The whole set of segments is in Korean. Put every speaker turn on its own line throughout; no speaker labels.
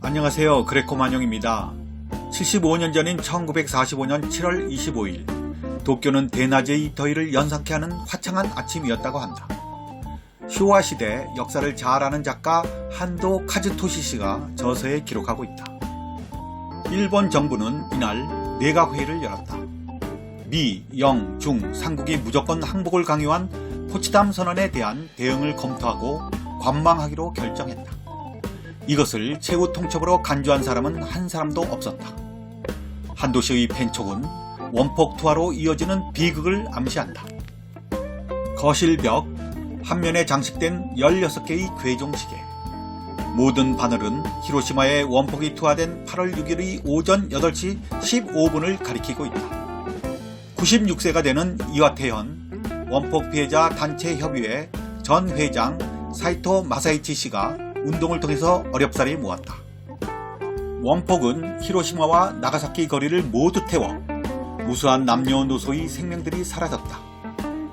안녕하세요. 그레코 만영입니다. 75년 전인 1945년 7월 25일, 도쿄는 대낮의 더위를 연상케 하는 화창한 아침이었다고 한다. 쇼와 시대 역사를 잘 아는 작가 한도 카즈토시 씨가 저서에 기록하고 있다. 일본 정부는 이날 내각회의를 열었다. 미, 영, 중, 삼국이 무조건 항복을 강요한 포츠담 선언에 대한 대응을 검토하고 관망하기로 결정했다. 이것을 최후 통첩으로 간주한 사람은 한 사람도 없었다. 한도시의 펜촉은 원폭 투하로 이어지는 비극을 암시한다. 거실벽, 한 면에 장식된 16개의 괴종시계. 모든 바늘은 히로시마에 원폭이 투하된 8월 6일의 오전 8시 15분을 가리키고 있다. 96세가 되는 이와태현 원폭 피해자 단체 협의회 전 회장 사이토 마사이치 씨가 운동을 통해서 어렵사리 모았다. 원폭은 히로시마와 나가사키 거리를 모두 태워 무수한 남녀노소의 생명들이 사라졌다.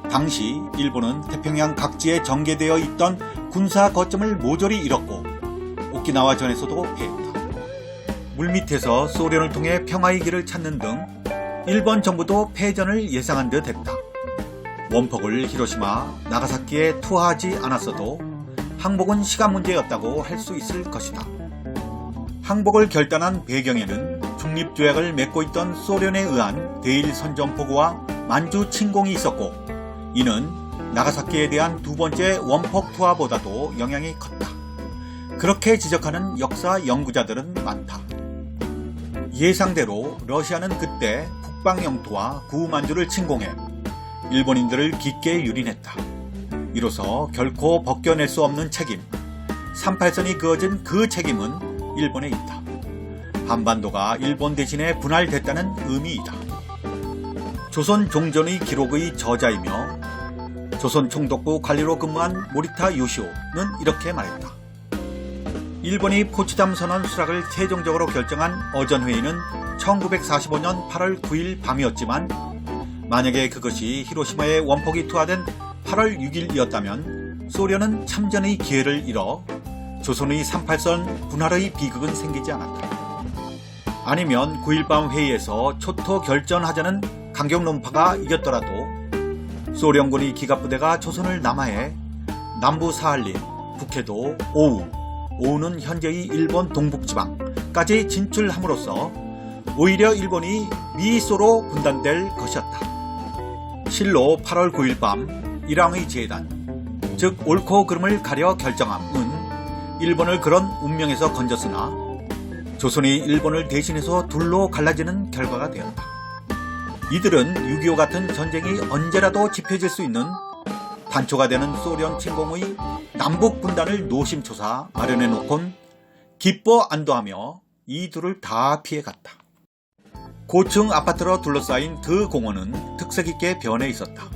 당시 일본은 태평양 각지에 전개되어 있던 군사 거점을 모조리 잃었고 오키나와 전에서도 패했다. 물밑에서 소련을 통해 평화의 길을 찾는 등 일본 정부도 패전을 예상한 듯 했다. 원폭을 히로시마, 나가사키에 투하하지 않았어도 항복은 시간 문제였다고 할 수 있을 것이다. 항복을 결단한 배경에는 중립조약을 맺고 있던 소련에 의한 대일 선전포고와 만주 침공이 있었고 이는 나가사키에 대한 두 번째 원폭 투하보다도 영향이 컸다. 그렇게 지적하는 역사 연구자들은 많다. 예상대로 러시아는 그때 북방 영토와 구만주를 침공해 일본인들을 깊게 유린했다. 이로써 결코 벗겨낼 수 없는 책임, 38선이 그어진 그 책임은 일본에 있다. 한반도가 일본 대신에 분할됐다는 의미이다. 조선 종전의 기록의 저자이며 조선 총독부 관리로 근무한 모리타 요시오는 이렇게 말했다. 일본이 포츠담 선언 수락을 최종적으로 결정한 어전회의는 1945년 8월 9일 밤이었지만 만약에 그것이 히로시마에 원폭이 투하된 8월 6일이었다면 소련은 참전의 기회를 잃어 조선의 38선 분할의 비극은 생기지 않았다. 아니면 9일 밤 회의에서 초토 결전하자는 강경론파가 이겼더라도 소련군이 기갑부대가 조선을 남하해 남부 사할린, 북해도, 오우, 오우는 현재의 일본 동북지방까지 진출함으로써 오히려 일본이 미소로 분단될 것이었다. 실로 8월 9일 밤 일왕의 재단, 즉 옳고 그름을 가려 결정함은 일본을 그런 운명에서 건졌으나 조선이 일본을 대신해서 둘로 갈라지는 결과가 되었다. 이들은 6.25 같은 전쟁이 언제라도 집혀질 수 있는 단초가 되는 소련 침공의 남북 분단을 노심초사 마련해 놓곤 기뻐 안도하며 이 둘을 다 피해갔다. 고층 아파트로 둘러싸인 그 공원은 특색 있게 변해 있었다.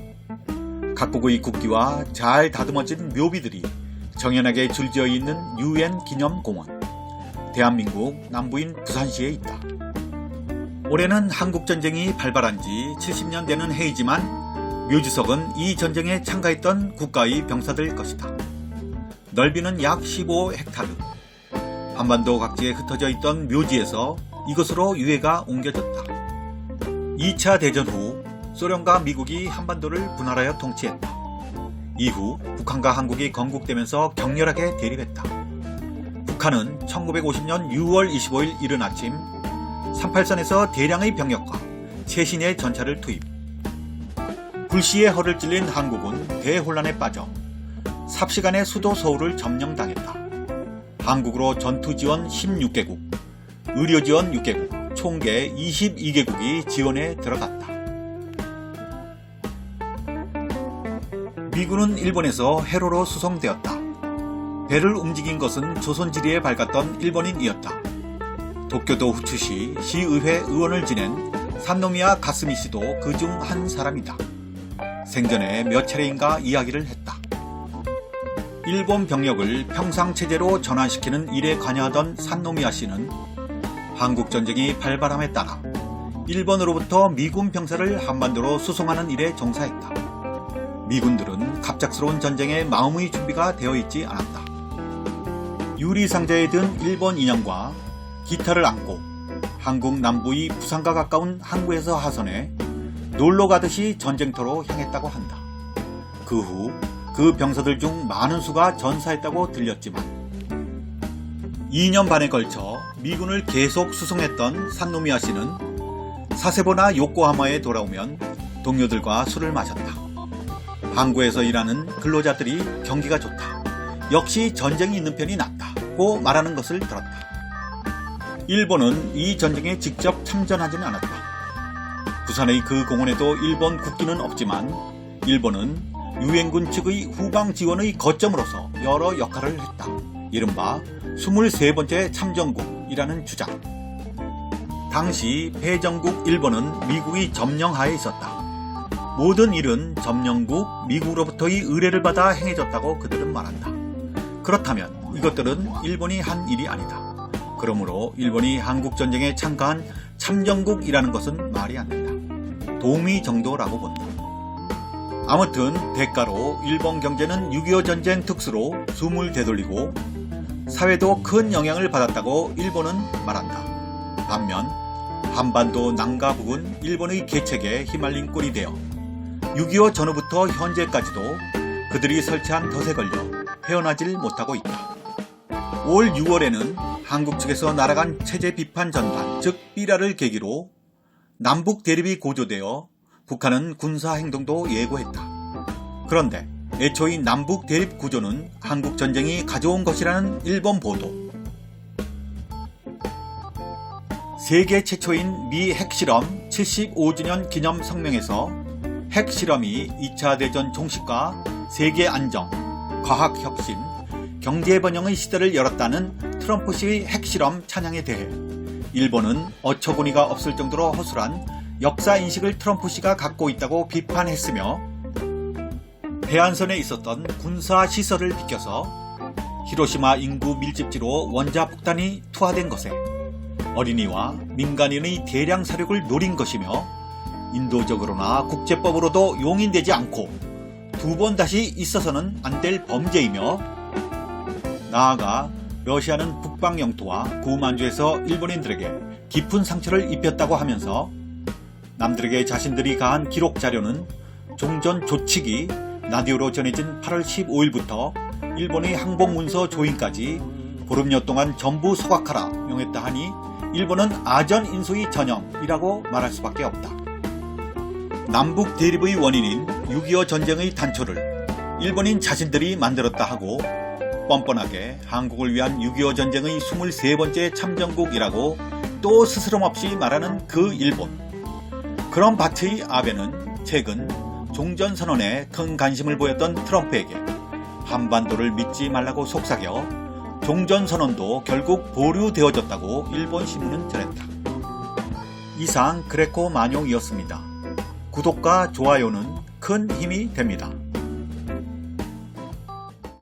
각국의 국기와 잘 다듬어진 묘비들이 정연하게 줄지어 있는 유엔 기념공원. 대한민국 남부인 부산시에 있다. 올해는 한국전쟁이 발발한 지 70년 되는 해이지만 묘지석은 이 전쟁에 참가했던 국가의 병사들 것이다. 넓이는 약 15헥타르. 한반도 각지에 흩어져 있던 묘지에서 이것으로 유해가 옮겨졌다. 2차 대전 후 소련과 미국이 한반도를 분할하여 통치했다. 이후 북한과 한국이 건국되면서 격렬하게 대립했다. 북한은 1950년 6월 25일 이른 아침 38선에서 대량의 병력과 최신의 전차를 투입. 불시에 허를 찔린 한국은 대혼란에 빠져 삽시간에 수도 서울을 점령당했다. 한국으로 전투 지원 16개국, 의료 지원 6개국, 총계 22개국이 지원에 들어갔다. 미군은 일본에서 해로로 수송되었다. 배를 움직인 것은 조선지리에 밝았던 일본인이었다. 도쿄도 후추시 시의회 의원을 지낸 산노미야 가스미 씨도 그 중 한 사람이다. 생전에 몇 차례인가 이야기를 했다. 일본 병력을 평상체제로 전환시키는 일에 관여하던 산노미야 씨는 한국 전쟁이 발발함에 따라 일본으로부터 미군 병사를 한반도로 수송하는 일에 종사했다. 미군들은 갑작스러운 전쟁에 마음의 준비가 되어 있지 않았다. 유리 상자에 든 일본 인형과 기타를 안고 한국 남부의 부산과 가까운 항구에서 하선해 놀러 가듯이 전쟁터로 향했다고 한다. 그 후 그 병사들 중 많은 수가 전사했다고 들렸지만 2년 반에 걸쳐 미군을 계속 수송했던 산노미아 씨는 사세보나 요코하마에 돌아오면 동료들과 술을 마셨다. 항구에서 일하는 근로자들이 경기가 좋다. 역시 전쟁이 있는 편이 낫다고 말하는 것을 들었다. 일본은 이 전쟁에 직접 참전하지는 않았다. 부산의 그 공원에도 일본 국기는 없지만 일본은 유엔군 측의 후방 지원의 거점으로서 여러 역할을 했다. 이른바 23번째 참전국이라는 주장. 당시 패전국 일본은 미국이 점령하에 있었다. 모든 일은 점령국 미국으로부터의 의뢰를 받아 행해졌다고 그들은 말한다. 그렇다면 이것들은 일본이 한 일이 아니다. 그러므로 일본이 한국 전쟁에 참가한 참전국이라는 것은 말이 안 된다. 동의 정도라고 본다. 아무튼 대가로 일본 경제는 6.25 전쟁 특수로 숨을 되돌리고 사회도 큰 영향을 받았다고 일본은 말한다. 반면 한반도 남가 부근 일본의 개책에 휘말린 꼴이 되어 6.25 전후부터 현재까지도 그들이 설치한 덫에 걸려 헤어나질 못하고 있다. 올 6월에는 한국 측에서 날아간 체제 비판 전단, 즉 삐라를 계기로 남북 대립이 고조되어 북한은 군사 행동도 예고했다. 그런데 애초의 남북 대립 구조는 한국 전쟁이 가져온 것이라는 일본 보도. 세계 최초인 미 핵실험 75주년 기념 성명에서 핵실험이 2차 대전 종식과 세계 안정, 과학 혁신, 경제 번영의 시대를 열었다는 트럼프 씨의 핵실험 찬양에 대해 일본은 어처구니가 없을 정도로 허술한 역사 인식을 트럼프 씨가 갖고 있다고 비판했으며 해안선에 있었던 군사 시설을 비껴서 히로시마 인구 밀집지로 원자 폭탄이 투하된 것에 어린이와 민간인의 대량 사륙을 노린 것이며 인도적으로나 국제법으로도 용인되지 않고 두 번 다시 있어서는 안 될 범죄이며 나아가 러시아는 북방 영토와 구만주에서 일본인들에게 깊은 상처를 입혔다고 하면서 남들에게 자신들이 가한 기록 자료는 종전 조칙이 라디오로 전해진 8월 15일부터 일본의 항복 문서 조인까지 보름여 동안 전부 소각하라 명했다 하니 일본은 아전 인수의 전형이라고 말할 수밖에 없다. 남북 대립의 원인인 6.25 전쟁의 단초를 일본인 자신들이 만들었다 하고 뻔뻔하게 한국을 위한 6.25 전쟁의 23번째 참전국이라고 또 스스럼없이 말하는 그 일본. 그런 바트의 아베는 최근 종전선언에 큰 관심을 보였던 트럼프에게 한반도를 믿지 말라고 속삭여 종전선언도 결국 보류되어졌다고 일본 신문은 전했다. 이상 그레코 만용이었습니다. 구독과 좋아요는 큰 힘이 됩니다.